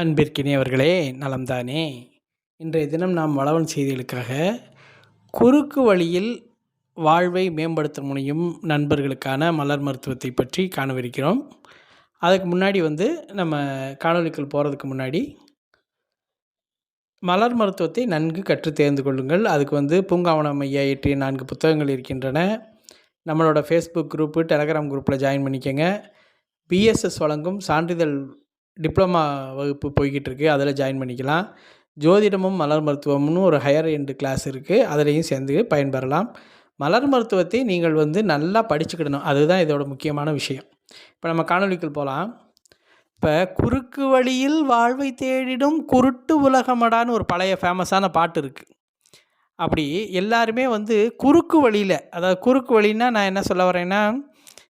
அன்பிற்கினியவர்களே நலம்தானே. இன்றைய தினம் நாம் வளவன் செய்திகளுக்காக குறுக்கு வழியில் வாழ்வை மேம்படுத்த முடியும் நண்பர்களுக்கான மலர் மருத்துவத்தை பற்றி காணவிருக்கிறோம். அதுக்கு முன்னாடி வந்து நம்ம காணொலிக்குள் போகிறதுக்கு முன்னாடி மலர் மருத்துவத்தை நன்கு கற்று தேர்ந்து கொள்ளுங்கள். அதுக்கு வந்து பூங்காவனம் ஐயா இயற்றிய நான்கு புத்தகங்கள் இருக்கின்றன. நம்மளோட ஃபேஸ்புக் குரூப்பு டெலகிராம் குரூப்பில் ஜாயின் பண்ணிக்கோங்க. பிஎஸ்எஸ் வழங்கும் சான்றிதழ் டிப்ளமா வகுப்பு போய்கிட்டு இருக்கு அதில் ஜாயின் பண்ணிக்கலாம். ஜோதிடமும் மலர் மருத்துவம்னு ஒரு ஹையர் எண்டு கிளாஸ் இருக்குது அதுலேயும் சேர்ந்து பயன்பெறலாம். மலர் மருத்துவத்தை நீங்கள் வந்து நல்லா படிச்சுக்கிடணும். அதுதான் இதோட முக்கியமான விஷயம். இப்போ நம்ம காணொளிக்குள் போகலாம் இப்போ குறுக்கு வழியில் வாழ்வை தேடிடும் குருட்டு உலகமடான்னு ஒரு பழைய ஃபேமஸான பாட்டு இருக்குது அப்படி எல்லாருமே வந்து குறுக்கு வழியில் அதாவது குறுக்கு வழின்னா நான் என்ன சொல்ல வரேன்னா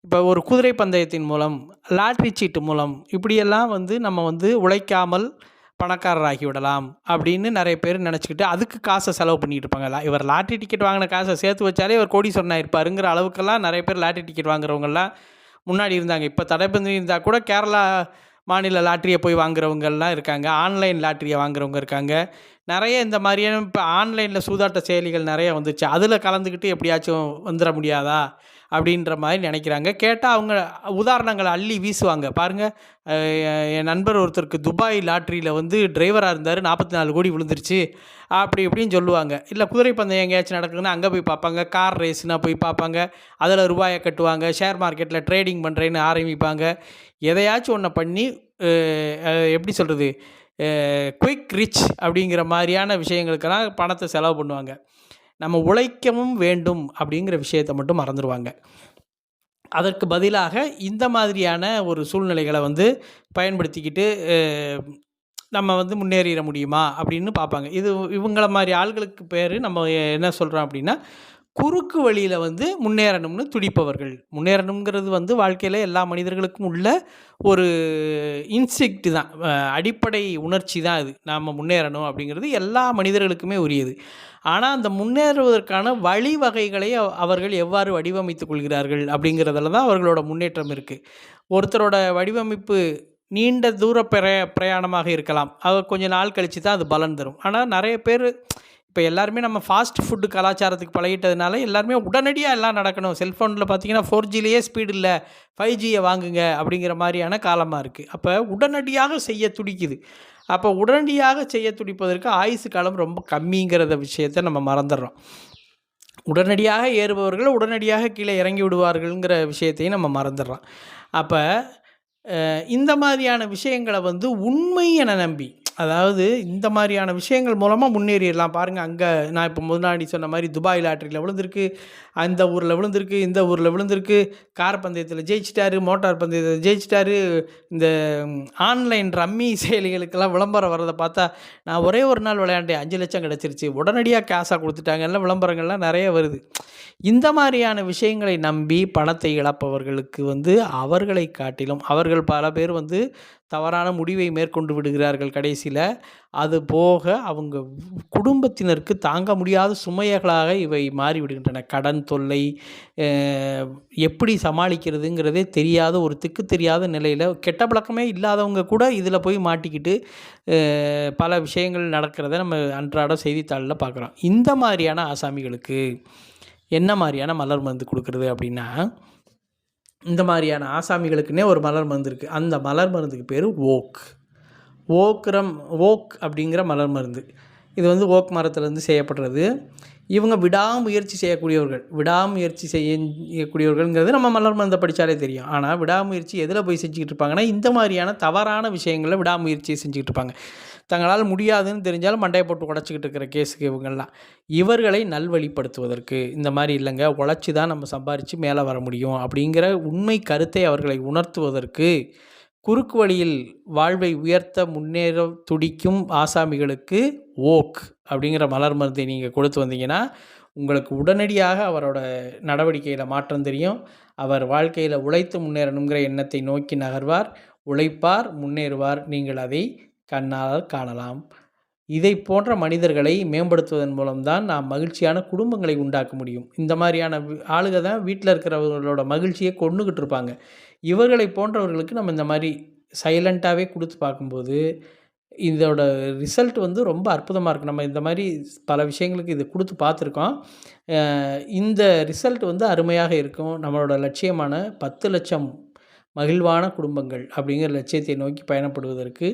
இப்போ ஒரு குதிரை பந்தயத்தின் மூலம் லாட்ரி சீட்டு மூலம் இப்படியெல்லாம் வந்து நம்ம வந்து உழைக்காமல் பணக்காரராகி விடலாம் அப்படின்னு நிறைய பேர் நினச்சிக்கிட்டு அதுக்கு காசை செலவு பண்ணிட்டு இருப்பாங்க. இவர் லாட்ரி டிக்கெட் வாங்கின காசை சேர்த்து வச்சாலே இவர் சொன்ன இருப்பாருங்கிற அளவுக்கெல்லாம் நிறைய பேர் லாட்ரி டிக்கெட் வாங்குறவங்கெல்லாம் முன்னாடி இருந்தாங்க. இப்போ தடைபந்து இருந்தால் கூட கேரளா மாநில லாட்டரியை போய் வாங்குறவங்கெல்லாம் இருக்காங்க. ஆன்லைன் லாட்டரியை வாங்குறவங்க இருக்காங்க. நிறைய இந்த மாதிரியான இப்போ ஆன்லைனில் சூதாட்ட செயலிகள் நிறைய வந்துச்சு. அதில் கலந்துக்கிட்டு எப்படியாச்சும் வந்துட முடியாதா? அப்படின்ற மாதிரி நினைக்கிறாங்க. கேட்டால் அவங்க உதாரணங்களை அள்ளி வீசுவாங்க. பாருங்கள் என் நண்பர் ஒருத்தருக்கு துபாய் லாட்ரியில் வந்து டிரைவராக இருந்தார். நாற்பத்தி நாலு கோடி விழுந்துருச்சு. அப்படி இப்படின்னு சொல்லுவாங்க. இல்லை குதிரை பந்தயம் எங்கேயாச்சும் நடக்குதுன்னா அங்கே போய் பார்ப்பாங்க. கார் ரேஸ்னால் போய் பார்ப்பாங்க. அதில் ரூபாயை கட்டுவாங்க. ஷேர் மார்க்கெட்டில் ட்ரேடிங் பண்ணுறேன்னு ஆரம்பிப்பாங்க. எதையாச்சும் ஒன்று பண்ணி எப்படி சொல்கிறது குயிக் ரிச் அப்படிங்கிற மாதிரியான விஷயங்களுக்கெல்லாம் பணத்தை செலவு பண்ணுவாங்க. நம்ம உழைக்கவும் வேண்டும் அப்படிங்கிற விஷயத்தை மட்டும் மறந்துடுவாங்க அதற்கு பதிலாக இந்த மாதிரியான ஒரு சூழ்நிலைகளை வந்து பயன்படுத்திக்கிட்டு நம்ம வந்து முன்னேறிட முடியுமா அப்படின்னு பார்ப்பாங்க. இது இவங்கள மாதிரி ஆள்களுக்கு பேர் நம்ம என்ன சொல்கிறோம் அப்படின்னா குறுக்கு வழியில் வந்து முன்னேறணும்னு துடிப்பவர்கள். முன்னேறணுங்கிறது வந்து வாழ்க்கையில் எல்லா மனிதர்களுக்கும் உள்ள ஒரு இன்ஸ்டிக்ட் தான். அடிப்படை உணர்ச்சி தான் அது. நாம் முன்னேறணும் அப்படிங்கிறது எல்லா மனிதர்களுக்குமே உரியது. ஆனால் அந்த முன்னேறுவதற்கான வழிவகைகளை அவர்கள் எவ்வாறு வடிவமைத்துக் கொள்கிறார்கள் அப்படிங்கிறதுல தான் அவர்களோட முன்னேற்றம் இருக்குது ஒருத்தரோட வடிவமைப்பு நீண்ட தூர பிர பிரயாணமாக இருக்கலாம். அவர் கொஞ்ச நாள் கழித்து தான் அது பலன் தரும். ஆனால் நிறைய பேர் இப்போ எல்லாருமே நம்ம ஃபாஸ்ட் ஃபுட்டு கலாச்சாரத்துக்கு பழகிட்டதுனால எல்லாருமே உடனடியாக எல்லாம் நடக்கணும். செல்ஃபோனில் பார்த்தீங்கன்னா ஃபோர் ஜிலேயே ஸ்பீடு இல்லை ஃபைவ் ஜியை வாங்குங்க அப்படிங்கிற மாதிரியான காலமாக இருக்குது அப்போ உடனடியாக செய்ய துடிக்குது. அப்போ உடனடியாக செய்ய துடிப்பதற்கு ஆயுசு காலம் ரொம்ப கம்மிங்கிறத விஷயத்தை நம்ம மறந்துடுறோம். உடனடியாக ஏறுபவர்கள் உடனடியாக கீழே இறங்கி விடுவார்கள்ங்கிற விஷயத்தையும் நம்ம மறந்துடுறோம். அப்போ இந்த மாதிரியான விஷயங்களை வந்து உண்மை என நம்பி அதாவது இந்த மாதிரியான விஷயங்கள் மூலமாக முன்னேறிடலாம். பாருங்கள் அங்கே நான் இப்போ முன்னாடி சொன்ன மாதிரி துபாய் லாட்டரியில் விழுந்திருக்கு அந்த ஊரில் விழுந்திருக்கு இந்த ஊரில் விழுந்திருக்கு கார் பந்தயத்தில் ஜெயிச்சிட்டாரு மோட்டார் பந்தயத்தில் ஜெயிச்சிட்டாரு இந்த ஆன்லைன் ரம்மி செயலிகளுக்கெல்லாம் விளம்பரம் வர்றதை பார்த்தா நான் ஒரே ஒரு நாள் விளையாண்டேன் அஞ்சு லட்சம் கிடச்சிருச்சு. உடனடியாக கேஷாக கொடுத்துட்டாங்கல்ல விளம்பரங்கள்லாம் நிறைய வருது. இந்த மாதிரியான விஷயங்களை நம்பி பணத்தை இழப்பவர்களுக்கு வந்து அவர்களை காட்டிலும் அவர்கள் பல பேர் வந்து தவறான முடிவை மேற்கொண்டு விடுகிறார்கள் கடைசியில். அது போக அவங்க குடும்பத்தினருக்கு தாங்க முடியாத சுமையகளாக இவை மாறிவிடுகின்றன. கடன் தொல்லை எப்படி சமாளிக்கிறதுங்கிறதே தெரியாத ஒரு திக்கு தெரியாத நிலையில் கெட்ட பழக்கமே இல்லாதவங்க கூட இதில் போய் மாட்டிக்கிட்டு பல விஷயங்கள் நடக்கிறத நம்ம அன்றாட செய்தித்தாளில் பார்க்குறோம் இந்த மாதிரியான ஆசாமிகளுக்கு என்ன மாதிரியான மலர் மருந்து கொடுக்குறது அப்படின்னா இந்த மாதிரியான ஆசாமிகளுக்குன்னே ஒரு மலர் மருந்து இருக்குது அந்த மலர் மருந்துக்கு பேர் ஓக். ஓக்ரம் ஓக் அப்படிங்கிற மலர் மருந்து. இது வந்து ஓக் மரத்துலேருந்து செய்யப்படுறது. இவங்க விடாமுயற்சி செய்யக்கூடியவர்கள். விடாமுயற்சி செய்யக்கூடியவர்கள்ங்கிறது நம்ம மலர் மருந்தை படித்தாலே தெரியும். ஆனால் விடாமுயற்சி எதில் போய் செஞ்சுக்கிட்டு இருப்பாங்கன்னா இந்த மாதிரியான தவறான விஷயங்களில் விடாமுயற்சியை செஞ்சுக்கிட்டு இருப்பாங்க. தங்களால் முடியாதுன்னு தெரிஞ்சாலும் மண்டையை போட்டு உடச்சிக்கிட்டு இருக்கிற கேஸுக்கு இவங்கெல்லாம் இவர்களை நல்வழிப்படுத்துவதற்கு இந்த மாதிரி இல்லைங்க உழைச்சி தான் நம்ம சம்பாரித்து மேலே வர முடியும் அப்படிங்கிற உண்மை கருத்தை அவர்களை உணர்த்துவதற்கு குறுக்கு வழியில் வாழ்வை உயர்த்த முன்னேற துடிக்கும் ஆசாமிகளுக்கு ஓக் அப்படிங்கிற மலர் மருந்தை நீங்கள் கொடுத்து வந்தீங்கன்னா உங்களுக்கு உடனடியாக அவரோட நடவடிக்கையில் மாற்றம் தெரியும். அவர் வாழ்க்கையில் உழைத்து முன்னேறணுங்கிற எண்ணத்தை நோக்கி நகர்வார் உழைப்பார் முன்னேறுவார். நீங்கள் அதை கண்ணால் காணலாம். இதை போன்ற மனிதர்களை மேம்படுத்துவதன் மூலம்தான் நாம் மகிழ்ச்சியான குடும்பங்களை உண்டாக்க முடியும். இந்த மாதிரியான ஆளுக தான் வீட்டில் இருக்கிறவர்களோட மகிழ்ச்சியை கொண்டுகிட்டு இருப்பாங்க. இவர்களை போன்றவர்களுக்கு நம்ம இந்த மாதிரி சைலண்ட்டாகவே கொடுத்து பார்க்கும்போது இதோட ரிசல்ட் வந்து ரொம்ப அற்புதமாக இருக்குது நம்ம இந்த மாதிரி பல விஷயங்களுக்கு இது கொடுத்து பார்த்துருக்கோம். இந்த ரிசல்ட் வந்து அருமையாக இருக்கும். நம்மளோட லட்சியமான பத்து லட்சம் மகிழ்வான குடும்பங்கள் அப்படிங்கிற லட்சியத்தை நோக்கி பயணப்படுவதற்கு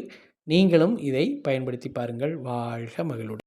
நீங்களும் இதை பயன்படுத்தி பாருங்கள். வாழ்க மகிழ்வுடன்